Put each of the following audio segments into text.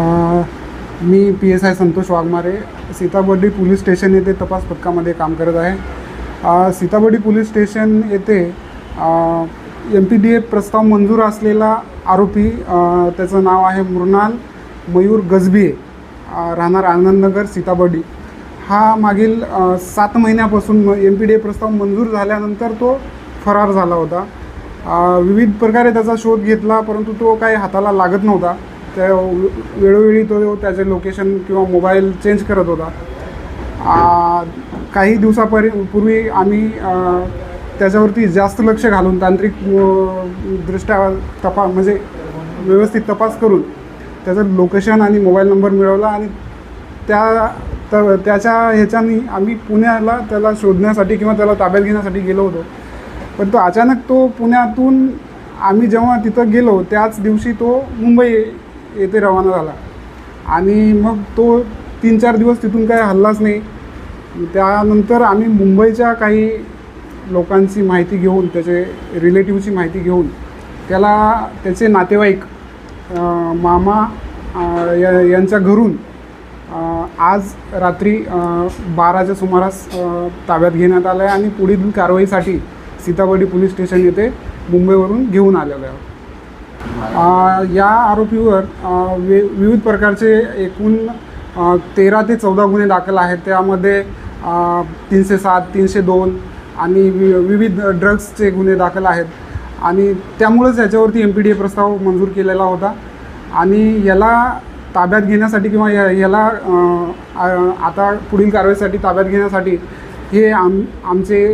Me P S I Santosh Waghmare Sitabuldi police station येथे तपास पथकामध्ये काम करत आहे. सीताबर्डी पोलीस स्टेशन येथे एम पी डी ए प्रस्ताव मंजूर असलेला आरोपी त्याचं नाव आहे मृणाल मयूर गजबिये राहणार आनंदनगर सीताबर्डी. हा मागील सात महिन्यापासून एम पी डी ए प्रस्ताव मंजूर झाल्यानंतर तो फरार झाला होता. विविध प्रकारे त्याचा शोध घेतला परंतु तो काही हाताला लागत नव्हता. त्या वेळोवेळी तो त्याचे लोकेशन किंवा मोबाईल चेंज करत होता. आ, काही दिवसापरी पूर्वी आम्ही त्याच्यावरती जास्त लक्ष घालून तांत्रिक दृष्ट्या तपा म्हणजे व्यवस्थित तपास करून त्याचं लोकेशन आणि मोबाईल नंबर मिळवला आणि त्या त त्याच्या ह्याच्यानी आम्ही पुण्याला त्याला शोधण्यासाठी किंवा त्याला ताब्यात घेण्यासाठी गेलो होतो. पण तो अचानक तो पुण्यातून आम्ही जेव्हा तिथं गेलो त्याच दिवशी तो मुंबई येथे रवाना झाला. आणि मग तो तीन चार दिवस तिथून काही हल्लाच नाही. त्यानंतर आम्ही मुंबईच्या काही लोकांची माहिती घेऊन त्याचे रिलेटिव्हची माहिती घेऊन त्याला त्याचे नातेवाईक मामा या यांच्या घरून आज रात्री बाराच्या सुमारास ताब्यात घेण्यात आलं आहे आणि पुढील कारवाईसाठी सीताबर्डी पोलीस स्टेशन येथे मुंबईवरून घेऊन आलेलं आहे. या आरोपीवर वि विविध प्रकारचे एकूण तेरा ते चौदा गुन्हे दाखल आहेत. त्यामध्ये तीनशे सात तीनशे दोन आणि वि विविध ड्रग्सचे गुन्हे दाखल आहेत. आणि त्यामुळेच याच्यावरती एम पी डी ए प्रस्ताव मंजूर केलेला होता. आणि याला ताब्यात घेण्यासाठी किंवा या याला आता पुढील कारवाईसाठी ताब्यात घेण्यासाठी हे आम आमचे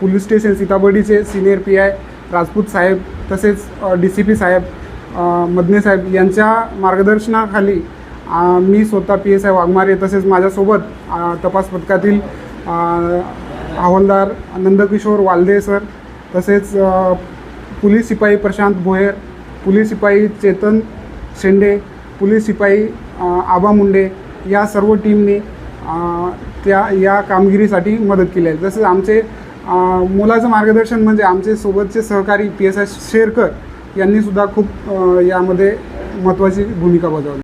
पोलीस स्टेशन सीताबर्डीचे सिनियर पी आय राजपूत साहेब तसेच डी सी पी साहेब मदने साहेब यांच्या मार्गदर्शनाखाली मी स्वतः पी एस आय वाघमारे तसेच माझ्यासोबत तपास पथकातील हवालदार नंदकिशोर वालदे सर तसेच पोलीस शिपाई प्रशांत भोयर पोलीस शिपाई चेतन शेंडे पोलीस शिपाई आबा मुंडे या सर्व टीमने त्या या कामगिरीसाठी मदत केली आहे. तसेच आमचे मुलाचं मार्गदर्शन म्हणजे आमचे सोबतचे सहकारी पी एस आय शेरकर यांनीसुद्धा खूप यामध्ये महत्त्वाची भूमिका बजावली.